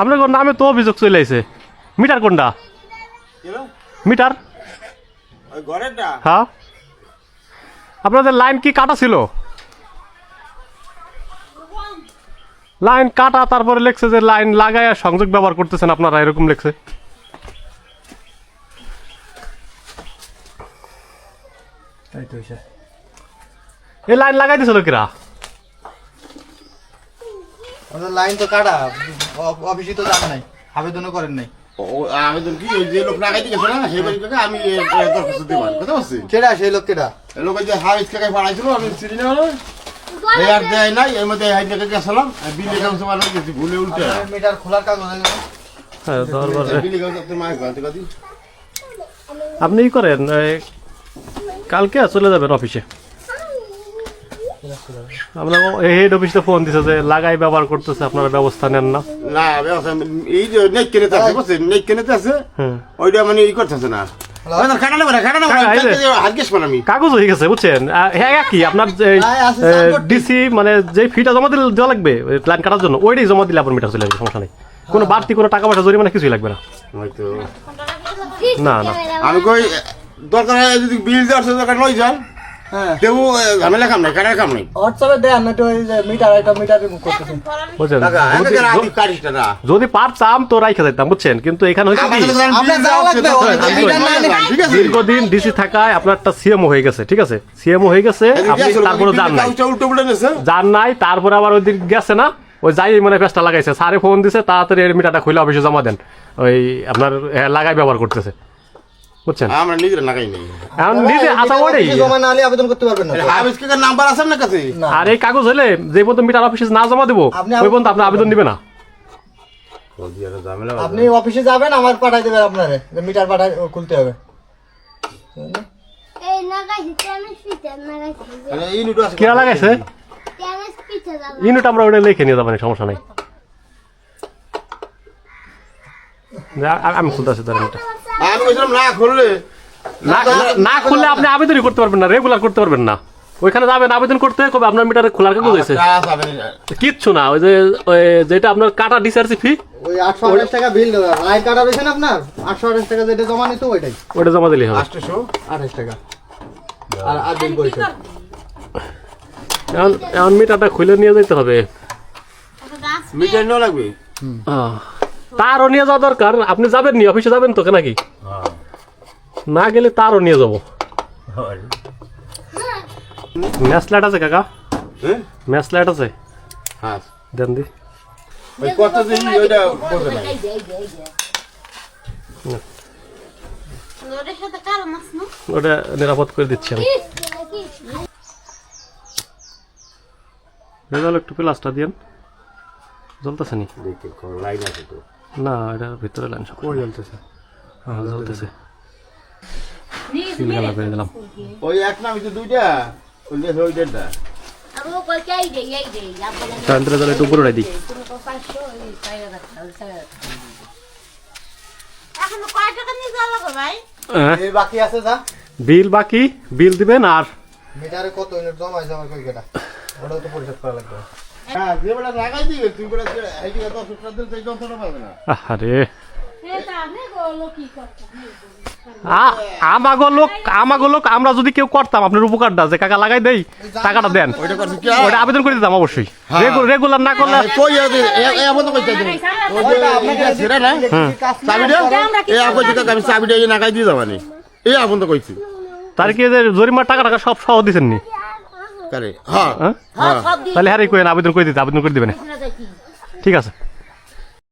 আপনার নামে তো অভিযোগ চলে আইছে। মিটার কোনটা? মিটার? হ্যাঁ। আপনাদের লাইন কি কাটা ছিল? লাইন কাটা, তারপরে লেখছে যে লাইন লাগায় সংযোগ ব্যবহার করতেছেন আপনারা, এরকম লেখছে। এই লাইন লাগাই দিছিল কিরা? লাইন তো কাটা। অফিসে তো যান নাই আবেদনও করেন নাই। ও- আবেদন কি? ওই যে লোক লাগাই দিয়েছে না সেই আমি এ, এ, দরখাস্ত দিবার কথা বলছি? কেডা সেই লোক কেডা? লোক ওই যে হাইস থেকে পাঠাইছিল আমি চিনি না হলো এই আর দেয় নাই এর মধ্যে হাই থেকে গেছিলাম বিলে কাউন্সে মানে গেছি ভুলে উল্টে। আপনার মিটার খোলার কাগজ আছে না? হ্যাঁ, দরবারে। বিলে কাউন্সে আপনার মায়ের ঘর থেকে দিই আপনি ই করেন এই, কালকে চলে যাবেন অফিসে। আপনার হেড অফিসে ফোন দিছে যে লাগাই ব্যবহার করতেছে আপনারা ব্যবস্থা নেন না। না ব্যবস্থা এই যে নেক কেনেতে আছে বুঝছেন? নেক কেনেতে আছে হ্যাঁ। ওইটা মানে ই করতেছে না। যে। হাত গেছ আমি। কাগজ হয়ে গেছে বুঝছেন? হ্যাঁ কি আপনার হ্যাঁ, আছে, সাইনবোর্ড ডিসি মানে যে ফিটা জমা দিলে দেওয়া লাগবে প্ল্যান কাটার জন্য ওইটাই জমা দিলে আপনার মিটার চলে আসবে সমস্যা নেই। কোনো বাড়তি কোনো টাকা পয়সা জরিমানা কিছুই লাগবে না। না, না। আমি কই দরকার যদি বিল দেওয়ার দরকার নয় যান। হ্যাঁ। দেবো ঝামেলা কাম নাই কাটার কাম নাই। হোয়াটসঅ্যাপে দেন না তো ওই যে মিটার এটা করতেছেন বুঝছেন? যদি- পারতাম তো রাইখা যেতাম বুঝছেন? কিন্তু এখানে কি? আছে? দীর্ঘদিন ডিসি থাকায় আপনার একটা সিএমও হয়ে গেছে ঠিক আছে? সিএমও হয়ে গেছে আপনি তারপরে যান নাই। যান নাই তারপরে আবার ওই দিন গেছে না ওই যাই মানে পেস্টটা লাগাইছে। স্যারে ফোন দিছে তাড়াতাড়ি এর মিটারটা খুলে অফিসে জমা দেন। ওই আপনার হ্যাঁ, লাগাই ব্যবহার করতেছে। বুঝছেন? আমরা নিজের লাগাই নাই। এখন নিজে আশা জমা না হলে আবেদন করতে পারবেন না। হাবিস কে নাম্বার আছে আপনার কাছে? আর এই কাগজ হলে যে পর্যন্ত মিটার অফিসে না জমা দেবো আপনি ওই পর্যন্ত আপনার আবেদন দিবে না। আপনি অফিসে যাবেন আমার পাঠাই দেবেন আপনারে। যে মিটার পাঠাই খুলতে হবে। আছে। কিরা লাগাইছে? ইউনিট আমরা ওটা লিখে নিয়ে যাবেন সমস্যা নাই। যা, আ- আমি খুলতেছি তার মিটার আমি না খুললে। না না খুললে আপনি আবেদনই করতে পারবেন না রেগুলার করতে পারবেন না। ওইখানে যাবেন আবেদন করতে কবে আপনার মিটারে খোলার কাগজ হয়েছে? কিচ্ছু না ওই যে যেটা আপনার কাটা ডিসআরসি ফি ওই আটশো আঠাশ টাকা বিল লাইট কাটা রয়েছে না আপনার? আটশো আঠাশ টাকা যেটা জমা নিত ওইটাই। ওটা জমা দিলেই হবে। আষ্টশো আঠাশ টাকা। আর আর বিল পরিশোধ এখন এখন মিটারটা খুলে নিয়ে যেতে হবে। মিটার লাগবে? আহ, তারও নিয়ে যাওয়া দরকার। আপনি যাবেন নি? অফিসে যাবেন তো নাকি? না গেলে তারও নিয়ে যাব। ম্যাচ লাইট আছে কাকা? হ্যাঁ? ম্যাচ লাইট আছে? হ্যাঁ। দেন দি। কত দিন ওইটা না। ওটা নিরাপদ করে দিচ্ছি আমি। একটু প্লাসটা দিয়েন। জ্বলতেছে নি? লাইন আছে তো। না এটা ভিতরে লাইন সব করে জ্বলতেছে? হ্যাঁ জ্বলতেছে। সিল করে দিলাম ওই এক না হইছে দুইটা? ওই যে ওই ডেটটা আর ও কই চাই দে এই দে আপনাদের তাহলে একটু উপরে দিই। তুমি কো 500 এই চাইরা রাখা এখন কয় টাকা নিয়ে যাওয়া লাগবে ভাই? হ্যাঁ। এই বাকি আছে যা। বিল বাকি বিল দিবেন আর মিটারে কত জমা আমার কই ওটাও তো পরিশোধ করা লাগবে। হ্যাঁ আমাগো লোক আমাগো লোক আমরা যদি কেউ করতাম আপনার উপকারটা যে কাকা লাগাই দেই টাকাটা দেন। ওইটা আবেদন করে দিতাম অবশ্যই। হ্যাঁ। রেগুলার না করলে কই আছে? এ এমন তো কইতে দিন ওই যে আপনাকে ছেড়ে না? চাবিটা এই আপন থেকে আমি চাবিটা এই নাগাই দিয়ে যাবানি। এই আপন তো কইছি। তার কি জরিমার টাকা টাকা সব সহ দিচ্ছেন নি তাহলে হ্যাঁ কই আবেদন করে দিতে আবেদন করে দিবেন। না ঠিক আছে।